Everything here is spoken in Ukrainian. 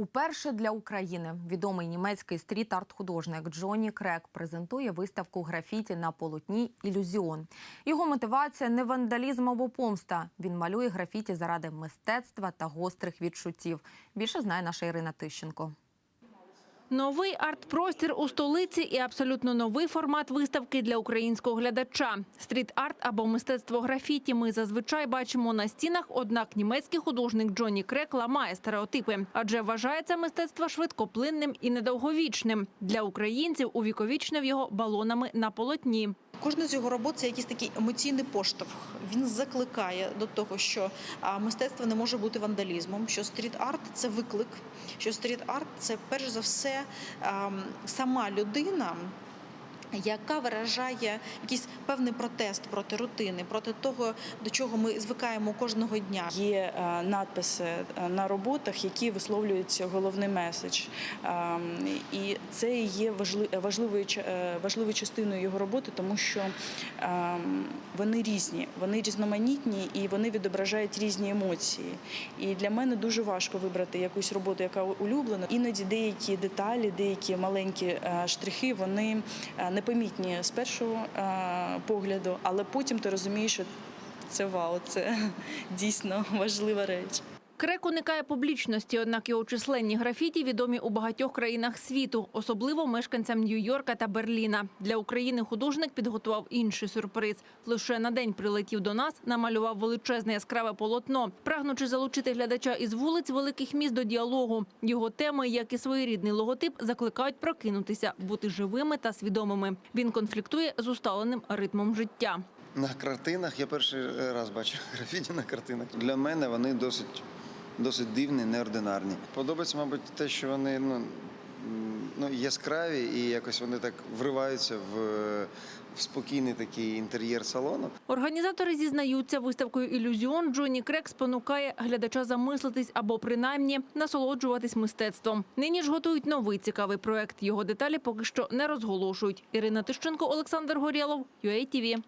Уперше для України відомий німецький стріт-арт-художник Джонні Крек презентує виставку графіті на полотні Ілюзіон. Його мотивація не вандалізм або помста. Він малює графіті заради мистецтва та гострих відчуттів. Більше знає наша Ірина Тищенко. Новий арт-простір у столиці і абсолютно новий формат виставки для українського глядача. Стріт-арт або мистецтво графіті ми зазвичай бачимо на стінах, однак німецький художник Джонні Крек ламає стереотипи, адже вважається мистецтво швидкоплинним і недовговічним. Для українців увіковічнив його балонами на полотні. Кожна з його робот це якийсь такий емоційний поштовх. Він закликає до того, що мистецтво не може бути вандалізмом, що стріт-арт це виклик, що стріт-арт це перш за все сама людина. Яка виражає якийсь певний протест проти рутини, проти того, до чого ми звикаємо кожного дня. Є е, надписи е, на роботах, які висловлюють головний меседж. Ем, І це є важливою е, важливою частиною його роботи, тому що ем, вони різні, вони різноманітні і вони відображають різні емоції. І для мене дуже важко вибрати якусь роботу, яка улюблена. Іноді деякі деталі, деякі маленькі штрихи, вони е, непомітні з першого е, погляду, але потім ти розумієш, що це вау, це дійсно важлива реч. Крек уникає публічності, однак його численні графіті відомі у багатьох країнах світу, особливо мешканцям Нью-Йорка та Берліна. Для України художник підготував інший сюрприз. Лише на день прилетів до нас, намалював величезне яскраве полотно, прагнучи залучити глядача із вулиць великих міст до діалогу. Його теми, як і своєрідний логотип, закликають прокинутися, бути живими та свідомими. Він конфліктує з усталеним ритмом життя. На картинах я перший раз бачу графіті на картинах. Для мене вони досить, досить дивні, неординарні. Подобається, мабуть, те, що вони ну, ну, яскраві і якось вони так вриваються в, в спокійний такий інтер'єр салону. Організатори зізнаються, виставкою ілюзіон Джонні Крек спонукає глядача замислитись або принаймні насолоджуватись мистецтвом. Нині ж готують новий цікавий проект. Його деталі поки що не розголошують. Ірина Тищенко, Олександр Горєлов, UATV.